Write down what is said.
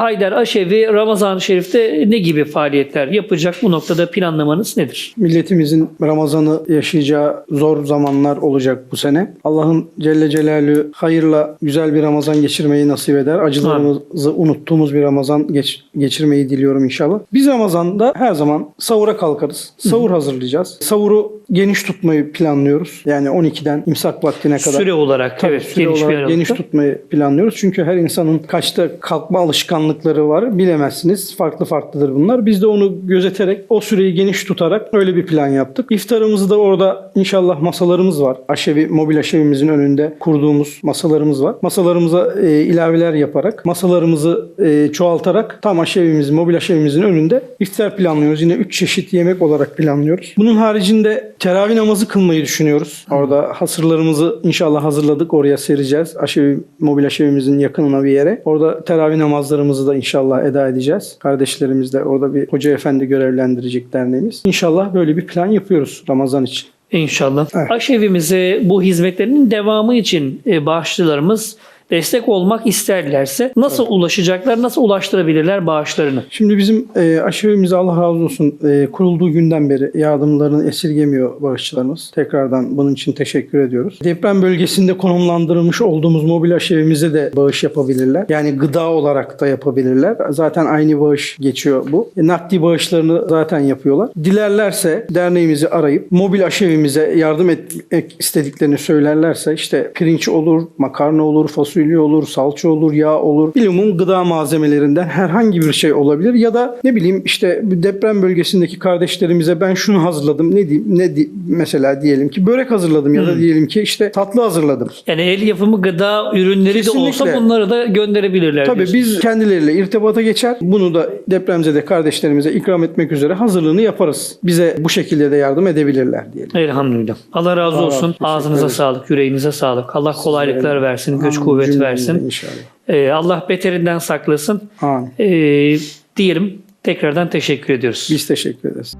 Haydar Aşevi Ramazan-ı Şerif'te ne gibi faaliyetler yapacak? Bu noktada planlamanız nedir? Milletimizin Ramazan'ı yaşayacağı zor zamanlar olacak bu sene. Allah'ın Celle Celaluhu hayırla güzel bir Ramazan geçirmeyi nasip eder. Acılarımızı unuttuğumuz bir Ramazan geç- geçirmeyi diliyorum inşallah. Biz Ramazan'da her zaman sahura kalkarız. Sahur hazırlayacağız. Sahuru geniş tutmayı planlıyoruz. Yani 12'den imsak vaktine kadar. Süre olarak Tabii evet süre geniş olarak geniş tutmayı planlıyoruz. Çünkü her insanın kaçta kalkma alışkanlıkları var bilemezsiniz. Farklı farklıdır bunlar. Biz de onu gözeterek o süreyi geniş tutarak öyle bir plan yaptık. İftarımızı da orada inşallah masalarımız var. Aşevi, mobil aşevimizin önünde kurduğumuz masalarımız var. Masalarımıza e, ilaveler yaparak, masalarımızı e, çoğaltarak tam aşevimiz, mobil aşevimizin önünde iftar planlıyoruz. Yine 3 çeşit yemek olarak planlıyoruz. Bunun haricinde teravih namazı kılmayı düşünüyoruz. Orada hasırlarımızı inşallah hazırladık. Oraya sereceğiz. Aşevi, mobil aşevimizin yakınına bir yere. Orada teravih namazlarımızı da inşallah eda edeceğiz. Kardeşlerimiz de orada bir hoca efendi görevlendirecek derneğimiz. İnşallah böyle bir plan yapıyoruz Ramazan için. İnşallah. Evet. Aşevimize bu hizmetlerin devamı için e, bağışçılarımız destek olmak isterlerse nasıl ulaşacaklar, nasıl ulaştırabilirler bağışlarını? Şimdi bizim e, aşevimiz Allah razı olsun e, kurulduğu günden beri yardımlarını esirgemiyor bağışçılarımız. Tekrardan bunun için teşekkür ediyoruz. Deprem bölgesinde konumlandırılmış olduğumuz mobil aşevimize de bağış yapabilirler. Yani gıda olarak da yapabilirler. Zaten aynı bağış geçiyor bu. E, nakdi bağışlarını zaten yapıyorlar. Dilerlerse derneğimizi arayıp mobil aşevimize yardım etmek istediklerini söylerlerse işte pirinç olur, makarna olur, fasulye olur, salça olur, yağ olur. Bilumum gıda malzemelerinden herhangi bir şey olabilir ya da ne bileyim işte deprem bölgesindeki kardeşlerimize ben şunu hazırladım. Ne diyeyim? Ne di- mesela diyelim ki börek hazırladım ya da diyelim ki işte tatlı hazırladım. Yani el yapımı gıda ürünleri de olsa Kesinlikle. bunları da gönderebilirler. Tabii diyorsunuz. biz kendileriyle irtibata geçer. Bunu da depremzede kardeşlerimize ikram etmek üzere hazırlığını yaparız. Bize bu şekilde de yardım edebilirler diyelim. Elhamdülillah. Allah razı Allah olsun. Ağzınıza sağlık, yüreğinize sağlık. Allah kolaylıklar versin, güç Amin. Kuvvet Cümlemize versin. İnşallah. Ee, Allah beterinden saklasın. Amin. Ee, diyelim tekrardan teşekkür ediyoruz. Biz teşekkür ederiz.